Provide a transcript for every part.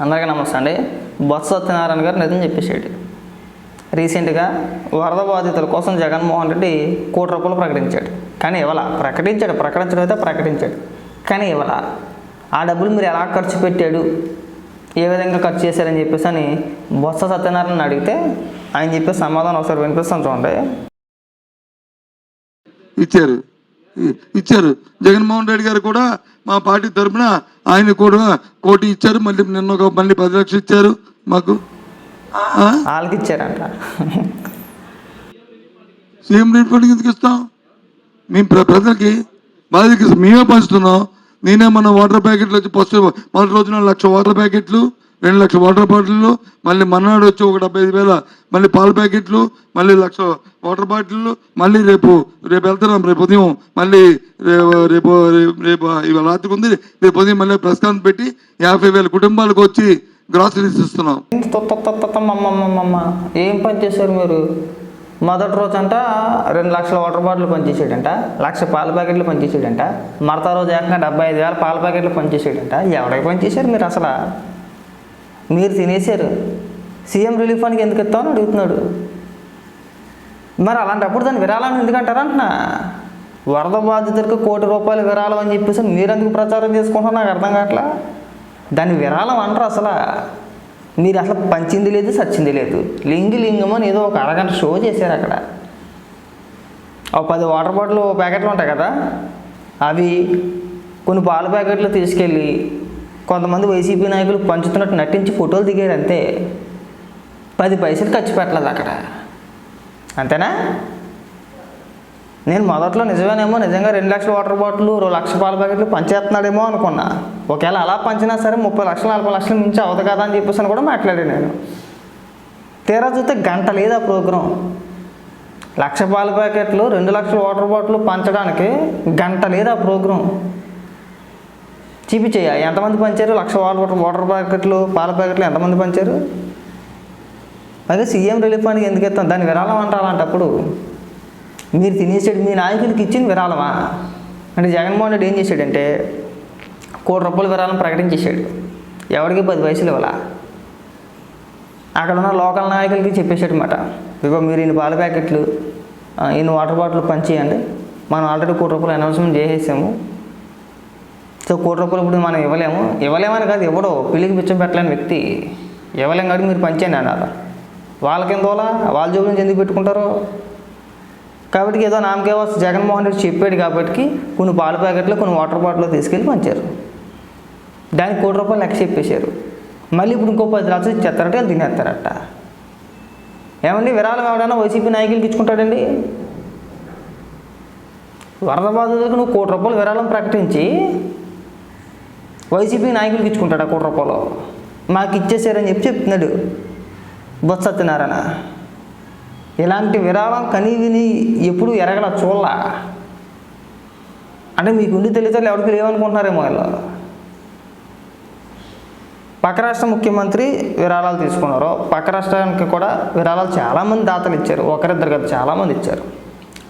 అందరికీ నమస్తే అండి. బొత్స సత్యనారాయణ గారు నిజం చెప్పేసాడు రీసెంట్గా వరద బాధితుల కోసం జగన్మోహన్ రెడ్డి కోటి రూపాయలు ప్రకటించాడు. కానీ ఇవ్వాల. ప్రకటించాడు. ప్రకటించడం అయితే ప్రకటించాడు. కానీ ఇవ్వాల. ఆ డబ్బులు మీరు ఎలా ఖర్చు పెట్టాడు? ఏ విధంగా ఖర్చు చేశారని చెప్పేసి అని బొత్స సత్యనారాయణ అడిగితే ఆయన చెప్పే సమాధానం ఒకసారి వినిపిస్తాను చూడండి. ఇచ్చారు. ఇచ్చారు. జగన్మోహన్ రెడ్డి గారు కూడా మా పార్టీ తరఫున ఆయన కూడా కోటి ఇచ్చారు. మళ్ళీ నిన్న ఒక మళ్ళీ పది లక్షలు ఇచ్చారు మాకు. ఆ? వాళ్ళకి ఇచ్చారంట సీఎం రేట్ ఎందుకు ఇస్తాం? మేము ప్ర- ప్రజలకి బాధ్యత మేమే పంచుతున్నాం. నేనే మన వాటర్ ప్యాకెట్లు వచ్చి ఫస్ట్ మొదటి రోజున లక్ష వాటర్ ప్యాకెట్లు రెండు లక్షల వాటర్ బాటిళ్ళు మళ్ళీ మన్నాడు వచ్చి ఒక డెబ్బై ఐదు వేల మళ్ళీ పాల ప్యాకెట్లు మళ్ళీ లక్ష వాటర్ బాటిళ్ళు మళ్ళీ రేపు రేపు వెళ్తున్నాం రేపు ఉదయం మళ్ళీ రేపు రేపు రేపు- రేపు ఇవాళ రాత్రికి ఉంది రేపు ఉదయం మళ్ళీ ప్రెస్ కాన్ఫరెన్స్ పెట్టి యాభై వేల కుటుంబాలకు వచ్చి గ్రాసరీస్ ఇస్తున్నాం ఏం పని చేశారు మీరు మొదటి రోజు అంట రెండు లక్షల వాటర్ బాటిల్ పనిచేసాడంట లక్ష పాల ప్యాకెట్లు పనిచేసాడంట మరతా రోజు ఏకంగా డెబ్బై ఐదు వేల పాల ప్యాకెట్లు పనిచేసాడంట ఎవరికి పనిచేశారు మీరు అసలు మీరు తినేశారు. సీఎం రిలీఫ్ ఫండ్కి ఎందుకు ఇస్తామని అడుగుతున్నాడు. మరి అలాంటప్పుడు దాన్ని విరాళం ఎందుకంటారు అంటున్నా? వరద బాధితులకు కోటి రూపాయలు విరాళం అని చెప్పేసి మీరెందుకు ప్రచారం చేసుకుంటున్నా నాకు అర్థం కావట్లా. దాన్ని విరాళం అంటారు అసలు. మీరు అసలు పంచింది లేదు సచ్చింది లేదు. లింగి లింగం అని ఏదో ఒక అరగంట షో చేశారు అక్కడ. ఒక పది వాటర్ బాటిల్ ప్యాకెట్లు ఉంటాయి కదా. అవి కొన్ని పాల ప్యాకెట్లు తీసుకెళ్ళి కొంతమంది వైసీపీ నాయకులు పంచుతున్నట్టు నటించి ఫోటోలు దిగారు అంతే. పది పైసలు ఖర్చు పెట్టలేదు అక్కడ. అంతేనా? నేను మొదట్లో నిజమేనేమో నిజంగా రెండు లక్షల వాటర్ బాటిల్ రెండు లక్ష పాల ప్యాకెట్లు పంచేస్తున్నాడేమో అనుకున్నా. ఒకవేళ అలా పంచినా సరే ముప్పై లక్షలు నలభై లక్షలు మించి అవదు కదా అని చెప్పేసి అని కూడా మాట్లాడాను నేను. తీరా చూస్తే గంట లేదు ఆ ప్రోగ్రాం. లక్ష పాల ప్యాకెట్లు రెండు లక్షల వాటర్ బాటిల్ పంచడానికి గంట లేదు ఆ ప్రోగ్రాం. చూపించేయ. ఎంతమంది పంచారు? లక్ష వాటర్ వాటర్ ప్యాకెట్లు పాల ప్యాకెట్లు ఎంతమంది పంచారు? అదే సీఎం రిలీఫ్ ఫండ్కి ఎందుకు ఇస్తాం? దాన్ని విరాళం అంటారంటప్పుడు మీరు తినేసాడు మీ నాయకులకి ఇచ్చిన విరాళమా? అంటే జగన్మోహన్ రెడ్డి ఏం చేశాడంటే కోటి రూపాయల విరాళం ప్రకటించేశాడు. ఎవరికి పది పైసలు ఇవ్వాల? అక్కడ ఉన్న లోకల్ నాయకులకి చెప్పేశాడు అనమాట ఇప్పుడు మీరు ఇన్ని పాల ప్యాకెట్లు ఇన్ని వాటర్ బాటిల్ పంచేయండి. మనం ఆల్రెడీ కోటి రూపాయలు అనౌన్స్మెంట్ చేసేసాము. సో కోటి రూపాయలు ఇప్పుడు మనం ఇవ్వలేము. ఇవ్వలేమని కాదు ఎవడో పెళ్ళికి పిచ్చం పెట్టలేని వ్యక్తి. ఇవ్వలేం కాబట్టి మీరు పంచేయండి అన్నారు. వాళ్ళకెందువలా వాళ్ళ జోబు నుంచి ఎందుకు పెట్టుకుంటారు? కాబట్టి ఏదో నామకే వస్తే జగన్మోహన్ రెడ్డి చెప్పాడు కాబట్టి కొన్ని పాల ప్యాకెట్లు కొన్ని వాటర్ బాటిల్లో తీసుకెళ్ళి పంచారు. దానికి కోటి రూపాయలు లెక్క చెప్పేశారు. మళ్ళీ ఇప్పుడు ఇంకో పది లక్షలు ఇచ్చేస్తారట వాళ్ళు తినేస్తారట. ఏమండి విరాళం ఎవడైనా వైసీపీ నాయకులకి ఇచ్చుకుంటాడండి? వరద బాధితులకు నువ్వు కోటి రూపాయలు విరాళం ప్రకటించి వైసీపీ నాయకులకి ఇచ్చుకుంటాడు ఆ కోటి రూపాయలు? మాకు ఇచ్చేసారని చెప్పి చెప్తున్నాడు. బొత్స సత్యనారాయణ. ఇలాంటి విరాళం కని విని ఎప్పుడు ఎరగల చూడాల. అంటే మీకు ఉండి తెలియదు ఎవరికి లేవనుకుంటున్నారేమో వీళ్ళు. పక్క రాష్ట్ర ముఖ్యమంత్రి విరాళాలు తీసుకున్నారు. పక్క రాష్ట్రానికి కూడా విరాళాలు చాలామంది దాతలు ఇచ్చారు. ఒకరిద్దరు కదా చాలామంది ఇచ్చారు.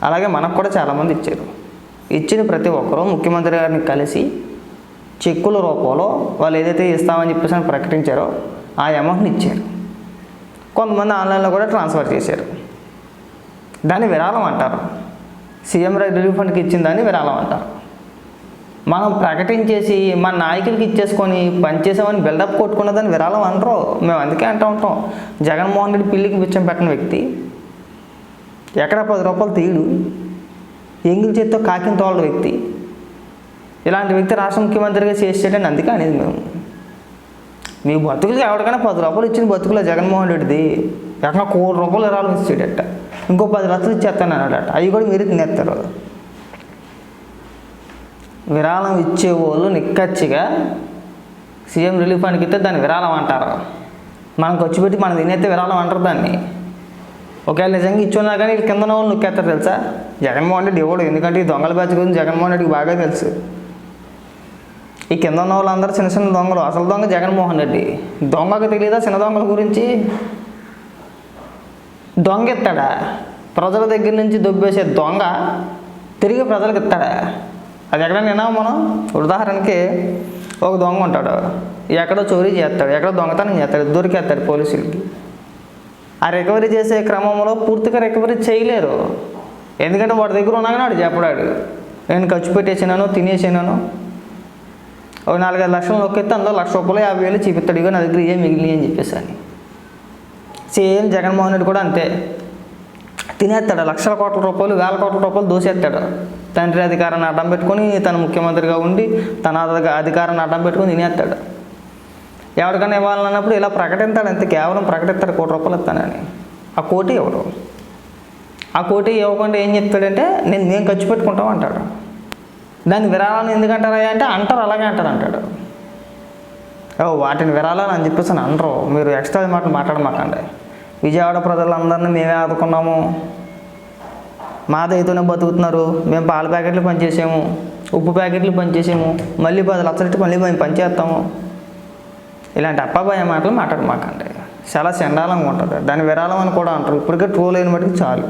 అలాగే మనకు కూడా చాలామంది ఇచ్చారు. ఇచ్చిన ప్రతి ఒక్కరూ ముఖ్యమంత్రి గారిని కలిసి చెక్కుల రూపంలో వాళ్ళు ఏదైతే ఇస్తామని చెప్పేసి అని ప్రకటించారో ఆ అమౌంట్ని ఇచ్చారు. కొంతమంది ఆన్లైన్లో కూడా ట్రాన్స్ఫర్ చేశారు. దాన్ని విరాళం అంటారు. సీఎం రిలీఫ్ ఫండ్కి ఇచ్చిన దాన్ని విరాళం అంటారు. మనం ప్రకటించేసి మన నాయకులకి ఇచ్చేసుకొని పనిచేసామని బిల్డప్ కొట్టుకున్న దాన్ని విరాళం అంటారు మేము అందుకే అంటూ ఉంటాం. జగన్మోహన్ రెడ్డి పిల్లికి పిచ్చం పెట్టిన వ్యక్తి. ఎక్కడ పది రూపాయలు తీయడు. ఎంగిల్ చేత్తో కాకిన తోలడు వ్యక్తి. ఇలాంటి వ్యక్తి రాష్ట్ర ముఖ్యమంత్రిగా చేసేటండి అందుకే అనేది మేము. మీ బతుకులకి ఎవరికైనా పది రూపాయలు ఇచ్చిన బతుకులో జగన్మోహన్ రెడ్డిది. ఎక్కడ కోటి రూపాయలు విరాళం ఇచ్చేటట్ట. ఇంకో పది లక్షలు ఇచ్చేస్తాను అన్నాడట. అవి కూడా మీరు తినేస్తారు. విరాళం ఇచ్చేవాళ్ళు నిక్కచ్చిగా సీఎం రిలీఫ్ ఫండ్కి ఇస్తే దాన్ని విరాళం అంటారు. మనం ఖర్చు పెట్టి మనం తినేస్తే విరాళం అంటారు దాన్ని. ఒకవేళ నిజంగా ఇచ్చున్నా కానీ వీళ్ళు కింద వాళ్ళు నొక్కేస్తారు తెలుసా? జగన్మోహన్ రెడ్డి ఇవ్వడు ఎందుకంటే ఈ దొంగల బ్యాచ్ గురించి జగన్మోహన్ రెడ్డికి బాగా తెలుసు. ఈ కింద ఉన్న వాళ్ళందరూ చిన్న చిన్న దొంగలు. అసలు దొంగ జగన్మోహన్ రెడ్డి. దొంగకు తెలియదా చిన్న దొంగల గురించి? దొంగ ఎత్తాడా ప్రజల దగ్గర నుంచి దొబ్బేసే దొంగ తిరిగి ప్రజలకు ఇస్తాడా? అది ఎక్కడైనా విన్నాము మనం? ఉదాహరణకి ఒక దొంగ ఉంటాడు. ఎక్కడో చోరీ చేస్తాడు. ఎక్కడో దొంగతనం చేస్తాడు. దొరికేస్తాడు పోలీసులకి. ఆ రికవరీ చేసే క్రమంలో పూర్తిగా రికవరీ చేయలేరు. ఎందుకంటే వాడి దగ్గర ఉన్నాగానే వాడు చెప్పడాడు నేను ఖర్చు పెట్టేసినాను తినేసినాను. ఒక నాలుగైదు లక్షలు నొక్కితే అందులో లక్ష రూపాయలు యాభై వేలు చూపిస్తాడు ఇగో నా దగ్గర ఏం మిగిలి అని చెప్పేసి సేమ్ జగన్మోహన్ రెడ్డి కూడా అంతే. తినేస్తాడు లక్షల కోట్ల రూపాయలు వేల కోట్ల రూపాయలు దోసేస్తాడు. తండ్రి అధికారాన్ని అడ్డం పెట్టుకొని తను ముఖ్యమంత్రిగా ఉండి తన అధికారాన్ని అడ్డం పెట్టుకొని తినేస్తాడు. ఎవరికైనా ఇవ్వాలన్నప్పుడు ఇలా ప్రకటిస్తాడు అంతే కేవలం ప్రకటిస్తాడు కోటి రూపాయలు ఇస్తానని. ఆ కోటి ఇవ్వడు. ఆ కోటి ఇవ్వకుండా ఏం చెప్తాడంటే నేను మేము ఖర్చు పెట్టుకుంటాం అంటాడు. దాన్ని విరాళాలు ఎందుకంటారా అంటే అంటారు అలాగే అంటారు అంటాడు. ఓ వాటిని విరాళాలు అని చెప్పేసి అని అనరు. మీరు ఎక్స్ట్రా మాటలు మాట్లాడమాకండి. విజయవాడ ప్రజలందరినీ మేమే ఆదుకున్నాము. మా దయతోనే బతుకుతున్నారు. మేము పాల ప్యాకెట్లు పనిచేసాము. ఉప్పు ప్యాకెట్లు పనిచేసాము. మళ్ళీ పది లక్షలు మళ్ళీ మేము పనిచేస్తాము. ఇలాంటి అప్పబాయ మాటలు మాట్లాడమాకండి. చాలా చండాలంగా ఉంటుంది. దాని విరాళం అని కూడా అంటారు. ఇప్పటికే ట్రోల్ అయిన మటుకు చాలు.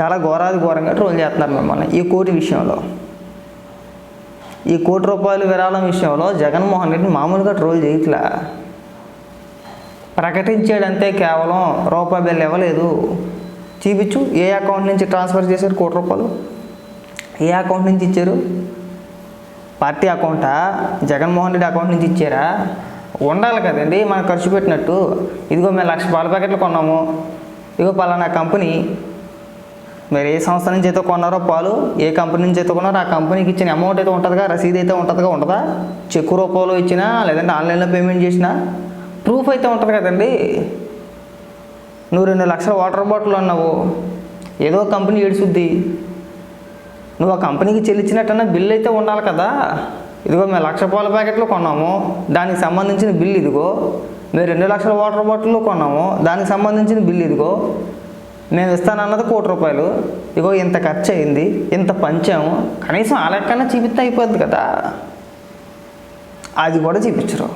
చాలా ఘోరాది ఘోరంగా ట్రోల్ చేస్తున్నారు మిమ్మల్ని ఈ కోటి విషయంలో. ఈ కోటి రూపాయలు విరాళం విషయంలో జగన్మోహన్ రెడ్డి మామూలుగా ట్రోల్ చేయట్లా. ప్రకటించాడంతే కేవలం రూపాయి బిల్లు ఇవ్వలేదు. చూపించు ఏ అకౌంట్ నుంచి ట్రాన్స్ఫర్ చేశారు కోటి రూపాయలు? ఏ అకౌంట్ నుంచి ఇచ్చారు? పార్టీ అకౌంటా? జగన్మోహన్ రెడ్డి అకౌంట్ నుంచి ఇచ్చారా? ఉండాలి కదండి మనం ఖర్చు పెట్టినట్టు. ఇదిగో మేము లక్ష పాల ప్యాకెట్లు కొన్నాము. ఇదిగో పలానా కంపెనీ. మీరు ఏ సంస్థ నుంచి అయితే కొన్నారో పాలు ఏ కంపెనీ నుంచి అయితే కొన్నారో ఆ కంపెనీకి ఇచ్చిన అమౌంట్ అయితే ఉంటుందిగా? రసీదు అయితే ఉంటుందిగా? ఉంటుందా చెక్కు రూపంలో ఇచ్చినా లేదంటే ఆన్లైన్లో పేమెంట్ చేసినా? ప్రూఫ్ అయితే ఉంటుంది కదండి. నువ్వు రెండు లక్షల వాటర్ బాటిల్ అన్నావు. ఏదో కంపెనీ ఏడుచుద్ది నువ్వు ఆ కంపెనీకి చెల్లించినట్టన్నా బిల్ అయితే ఉండాలి కదా. ఇదిగో మేము లక్ష పాల ప్యాకెట్లు కొన్నాము. దానికి సంబంధించిన బిల్ ఇదిగో. మేము రెండు లక్షల వాటర్ బాటిల్ కొన్నాము. దానికి సంబంధించిన బిల్ ఇదిగో. మేము ఇస్తానన్నది కోటి రూపాయలు. ఇగో ఇంత ఖర్చు అయింది ఇంత పంచాము కనీసం ఆ లెక్కన చూపిస్తే అయిపోద్ది కదా. అది కూడా చూపించరు.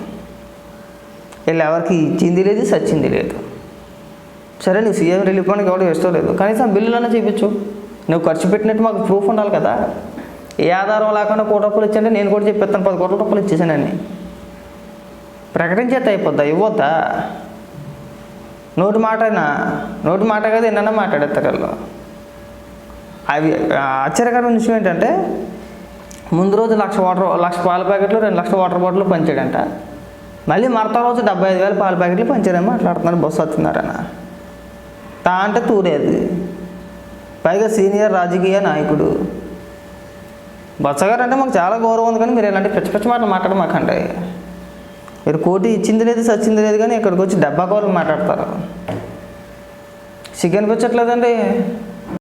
వీళ్ళు ఎవరికి ఇచ్చింది లేదు సచ్చింది లేదు. సరే నువ్వు సీఎం రిలీఫ్ ఫండ్కి ఎవరు ఇష్టం లేదు. కనీసం బిల్లులన్నా చూపించు. నువ్వు ఖర్చు పెట్టినట్టు మాకు ప్రూఫ్ ఉండాలి కదా. ఏ ఆధారం లేకుండా కోటి రూపాయలు ఇచ్చాంటే నేను కూడా చెప్పేస్తాను పది కోట్ల రూపాయలు ఇచ్చేసానని ప్రకటించేత అయిపోద్దా ఇవ్వద్దా? నోటి మాటనా? నోటి మాట కదా ఎన్న మాట్లాడేస్తారు వాళ్ళు అవి ఆశ్చర్యకరమైన విషయం ఏంటంటే ముందు రోజు లక్ష వాటర్ లక్ష పాల ప్యాకెట్లు రెండు లక్షల వాటర్ బాటిల్ పంచాడంట. మళ్ళీ మరత రోజు డెబ్బై ఐదు వేల పాల ప్యాకెట్లు పంచారని మాట్లాడుతున్నారు బస్సు వస్తున్నారన్న తా అంటే తూరేది. పైగా సీనియర్ రాజకీయ నాయకుడు. బచ్చగారు అంటే మాకు చాలా గౌరవం ఉంది కానీ మీరు ఇలాంటి పిచ్చి పిచ్చి మాటలు మాట్లాడమాకండి. మీరు కోటి ఇచ్చింది లేదు సచ్చింది లేదు కానీ ఇక్కడికి వచ్చి డబ్బా కోళ్ళు మాట్లాడతారు. సిగ్గనిపించట్లేదండి